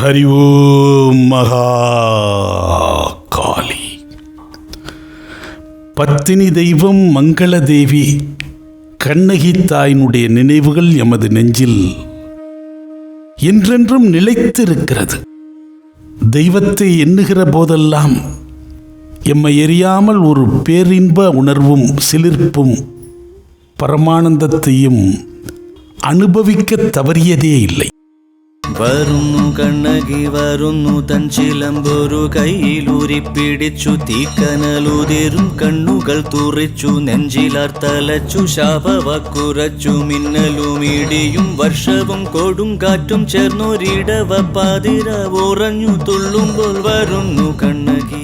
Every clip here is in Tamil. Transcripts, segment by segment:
ஹரி ஓம் மகா காளி பத்தினி தெய்வம் மங்கள தேவி கண்ணகி தாயினுடைய நினைவுகள் எமது நெஞ்சில் என்றென்றும் நிலைத்திருக்கிறது. தெய்வத்தை எண்ணுகிற போதெல்லாம் எம்மை எறியாமல் ஒரு பேரின்ப உணர்வும் சிலிர்ப்பும் பரமானந்தத்தையும் அனுபவிக்க தவறியதே இல்லை. വരുന്നു കണ്ണകി വരുന്നു തൻ ചിലമ്പൊരു കയ്യിലൂരി പിടിച്ചു തീക്കനലുതിരും കണ്ണുകൾ തുറിച്ചു നെഞ്ചിലാർ തലച്ചു ശാപവക്കുറച്ചു മിന്നലും ഇടിയും വർഷവും കൊടുങ്കാറ്റും ചേർന്നൊരിടവ പാതിര ഉറഞ്ഞു തുള്ളുമ്പോൾ വരുന്നു കണ്ണകി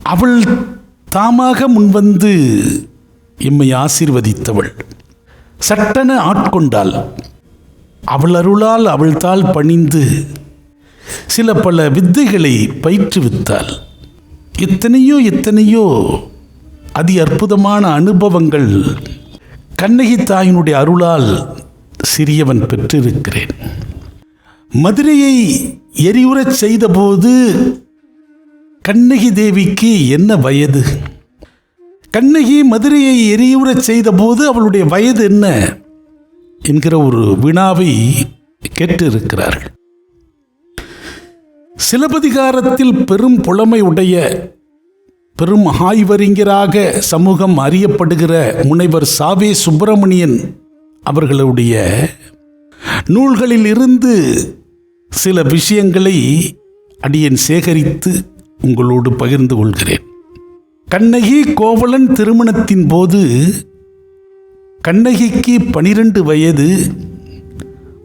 அவள் தாமாக முன்வந்து எம்மை ஆசீர்வதித்தவள் சட்டென ஆட்கொண்டாள் அவள் அருளால் அவள்தாள் பணிந்து. சில பல வித்தைகளை பயிற்றுவித்தாள். எத்தனையோ எத்தனையோ அதி அற்புதமான அனுபவங்கள் கண்ணகி தாயினுடைய அருளால் சிறியவன் பெற்றிருக்கிறேன். மதுரையை எரியுறச் செய்தபோது கண்ணகி தேவிக்கு என்ன வயது? கண்ணகி மதுரையை எரியுறச் செய்தபோது அவளுடைய வயது என்ன? என்கிற ஒரு வினாவை கேட்டிருக்கிறார்கள். சிலப்பதிகாரத்தில் பெரும் புலமை உடைய பெரும் ஆய்வறிஞராக சமூகம் அறியப்படுகிற முனைவர் சாவே சுப்பிரமணியன் அவர்களுடைய நூல்களில் இருந்து சில விஷயங்களை அடியேன் சேகரித்து உங்களோடு பகிர்ந்து கொள்கிறேன். கண்ணகி கோவலன் திருமணத்தின் போது கண்ணகிக்கு பனிரெண்டு வயது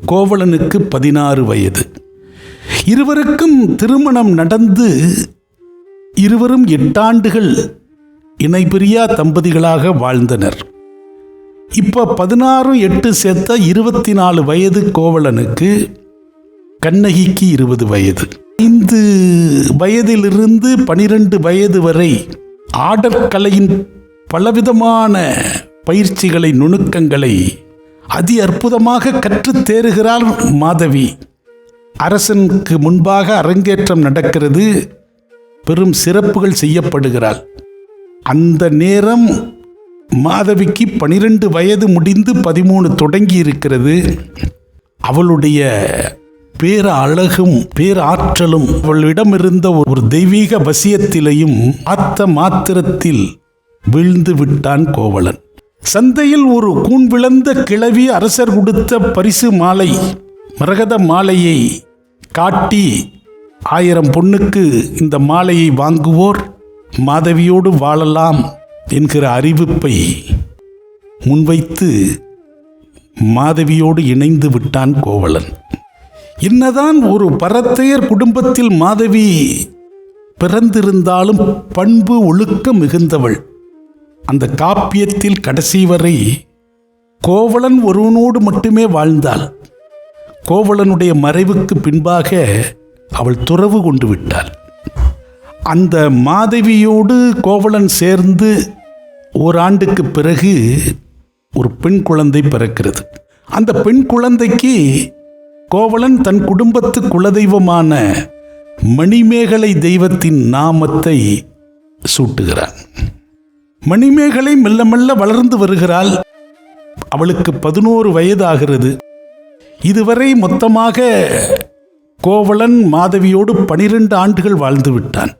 கோவலனுக்கு பதினாறு வயது. இருவருக்கும் திருமணம் நடந்து இருவரும் எட்டாண்டுகள் இணைபிரியா தம்பதிகளாக வாழ்ந்தனர். இப்போ பதினாறு எட்டு சேர்த்த இருபத்தி நாலு வயது கோவலனுக்கு கண்ணகிக்கு இருபது வயது. ஐந்து வயதிலிருந்து பனிரெண்டு வயது வரை ஆடற்கலையின் பலவிதமான பயிற்சிகளை நுணுக்கங்களை அதி அற்புதமாக கற்றுத் தேறுகிறார் மாதவி. அரசனுக்கு முன்பாக அரங்கேற்றம் நடக்கிறது. பெரும் சிறப்புகள் செய்யப்படுகிறாள். அந்த நேரம் மாதவிக்கு பனிரெண்டு வயது முடிந்து பதிமூணு தொடங்கி இருக்கிறது அவளுடைய பேர அழகும் பேராற்றலும் அவளிடம் இருந்த ஒரு தெய்வீக வசியத்திலையும் ஆத்த மாத்திரத்தில் வீழ்ந்து விட்டான் கோவலன். சந்தையில் ஒரு கூன் விளந்த கிழவி அரசர் கொடுத்த பரிசு மாலை மரகத மாலையை காட்டி ஆயிரம் பொண்ணுக்கு இந்த மாலையை வாங்குவோர் மாதவியோடு வாழலாம் என்கிற அறிவிப்பை முன்வைத்து மாதவியோடு இணைந்து விட்டான் கோவலன். என்னதான் ஒரு பரத்தையர் குடும்பத்தில் மாதவி பிறந்திருந்தாலும் பண்பு ஒழுக்கம் மிகுந்தவள். அந்த காப்பியத்தில் கடைசி வரை கோவலன் ஒருவனோடு மட்டுமே வாழ்ந்தாள். கோவலனுடைய மறைவுக்கு பின்பாக அவள் துறவு கொண்டு விட்டாள். அந்த மாதவியோடு கோவலன் சேர்ந்து ஓராண்டுக்கு பிறகு ஒரு பெண் குழந்தை பிறக்கிறது. அந்த பெண் குழந்தைக்கு கோவலன் தன் குடும்பத்து குலதெய்வமான மணிமேகலை தெய்வத்தின் நாமத்தை சூட்டுகிறான். மணிமேகலை மெல்ல மெல்ல வளர்ந்து வருகிறாள். அவளுக்கு பதினோரு வயதாகிறது. இதுவரை மொத்தமாக கோவலன் மாதவியோடு பனிரெண்டு ஆண்டுகள் வாழ்ந்து விட்டான்.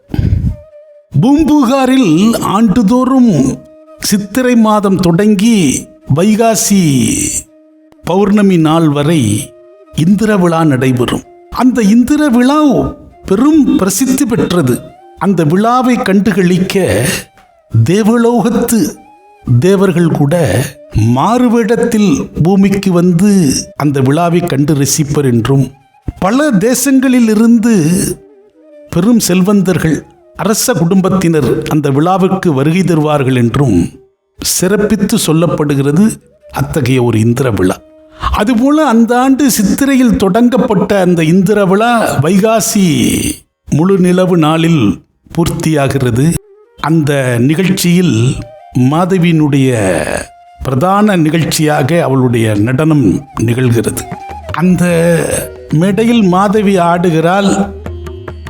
பூம்புகாரில் ஆண்டுதோறும் சித்திரை மாதம் தொடங்கி வைகாசி பௌர்ணமி நாள் வரை இந்திர விழா நடைபெறும். அந்த இந்திர விழா பெரும் பிரசித்தி பெற்றது. அந்த விழாவை கண்டுகளிக்க தேவலோகத்து தேவர்கள் கூட மாறுவேடத்தில் பூமிக்கு வந்து அந்த விழாவை கண்டு ரசிப்பர் என்றும் பல தேசங்களில் இருந்து பெரும் செல்வந்தர்கள் அரச குடும்பத்தினர் அந்த விழாவிற்கு வருகை தருவார்கள் என்றும் சிறப்பித்து சொல்லப்படுகிறது அத்தகைய ஒரு இந்திர விழா. அதுபோல அந்த ஆண்டு சித்திரையில் தொடங்கப்பட்ட அந்த இந்திர விழா வைகாசி முழு நிலவு நாளில் பூர்த்தியாகிறது. அந்த நிகழ்ச்சியில் மாதவியினுடைய பிரதான நிகழ்ச்சியாக அவளுடைய நடனம் நிகழ்கிறது. அந்த மேடையில் மாதவி ஆடுகிறாள்.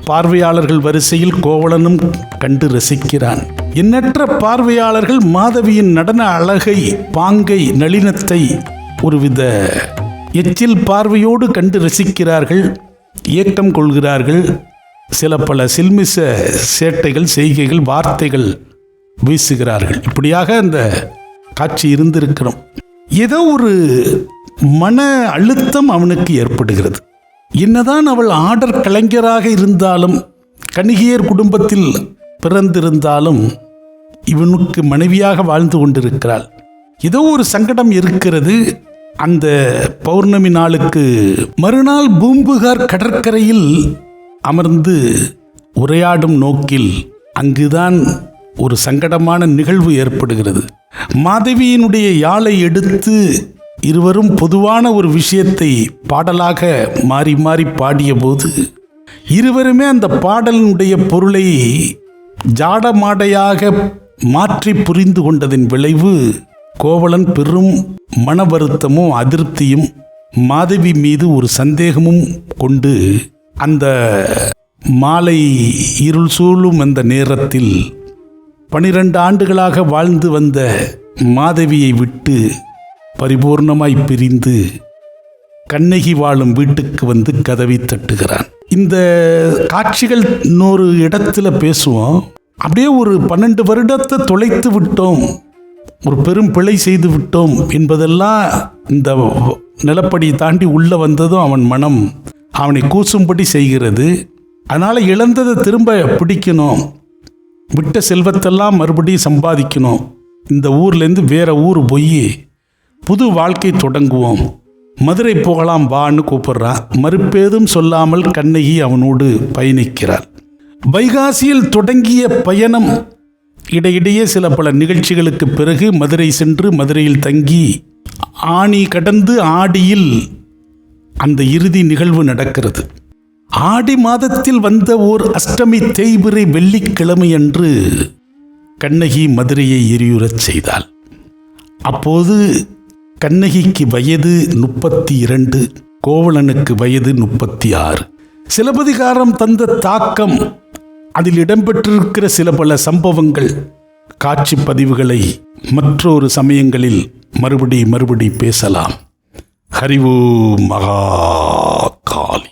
பார்வையாளர்கள் வரிசையில் கோவலனும் கண்டு ரசிக்கிறான். எண்ணற்ற பார்வையாளர்கள் மாதவியின் நடன அழகை பாங்கை நளினத்தை ஒருவித எச்சில் பார்வையோடு கண்டு ரசிக்கிறார்கள். இயக்கம் கொள்கிறார்கள். சில பல சில்மிச சேட்டைகள் செய்கைகள் வார்த்தைகள் வீசுகிறார்கள். இப்படியாக அந்த காட்சி இருந்திருக்கிறோம். ஏதோ ஒரு மன அழுத்தம் அவனுக்கு ஏற்படுகிறது. என்னதான் அவள் ஆடர் கலைஞராக இருந்தாலும் கணிகையர் குடும்பத்தில் பிறந்திருந்தாலும் இவனுக்கு மனைவியாக வாழ்ந்து கொண்டிருக்கிறாள். ஏதோ ஒரு சங்கடம் இருக்கிறது. அந்த பௌர்ணமி நாளுக்கு மறுநாள் பூம்புகார் கடற்கரையில் அமர்ந்து உரையாடும் நோக்கில் அங்குதான் ஒரு சங்கடமான நிகழ்வு ஏற்படுகிறது. மாதவியினுடைய யாழை எடுத்து இருவரும் பொதுவான ஒரு விஷயத்தை பாடலாக மாறி மாறி பாடியபோது இருவருமே அந்த பாடலினுடைய பொருளை ஜாடமாடையாக மாற்றி புரிந்து கொண்டதின் விளைவு கோவலன் பெரும் மன வருத்தமும் அதிருப்தியும் மாதவி மீது ஒரு சந்தேகமும் கொண்டு அந்த மாலை இருள் சூழும் அந்த நேரத்தில் பனிரெண்டு ஆண்டுகளாக வாழ்ந்து வந்த மாதவியை விட்டு பரிபூர்ணமாய் பிரிந்து கண்ணகி வாழும் வீட்டுக்கு வந்து கதவை தட்டுகிறான். இந்த காட்சிகள் இன்னொரு இடத்துல பேசுவோம். அப்படியே ஒரு பன்னெண்டு வருடத்தை தொலைத்து விட்டோம். ஒரு பெரும் பிழை செய்து விட்டோம். என்பதெல்லாம் இந்த நிலப்படி தாண்டி உள்ளே வந்ததும் அவன் மனம் அவனை கூசும்படி செய்கிறது. அதனால் இழந்ததை திரும்ப பிடிக்கணும். விட்ட செல்வத்தெல்லாம் மறுபடியும் சம்பாதிக்கணும். இந்த ஊர்லேருந்து வேற ஊர் போய் புது வாழ்க்கை தொடங்குவோம். மதுரை போகலாம் வான்னு கூப்பிடுறான் மறுப்பேதும் சொல்லாமல் கண்ணகி அவனோடு பயணிக்கிறாள். வைகாசியில் தொடங்கிய பயணம் இடையிடையே சில பல நிகழ்ச்சிகளுக்கு பிறகு மதுரை சென்று மதுரையில் தங்கி ஆணி கடந்து ஆடியில் அந்த இறுதி நிகழ்வு நடக்கிறது. ஆடி மாதத்தில் வந்த ஓர் அஷ்டமி தேய்பிறை வெள்ளிக்கிழமை அன்று கண்ணகி மதுரையை எரியுறச் செய்தாள். அப்போது கண்ணகிக்கு வயது முப்பத்தி இரண்டு கோவலனுக்கு வயது முப்பத்தி ஆறு சிலப்பதிகாரம் தந்த தாக்கம் அதில் இடம்பெற்றிருக்கிற சில பல சம்பவங்கள் காட்சி பதிவுகளை மற்றொரு சமயங்களில் மறுபடி மறுபடி பேசலாம். ஹரிவு மகா காளி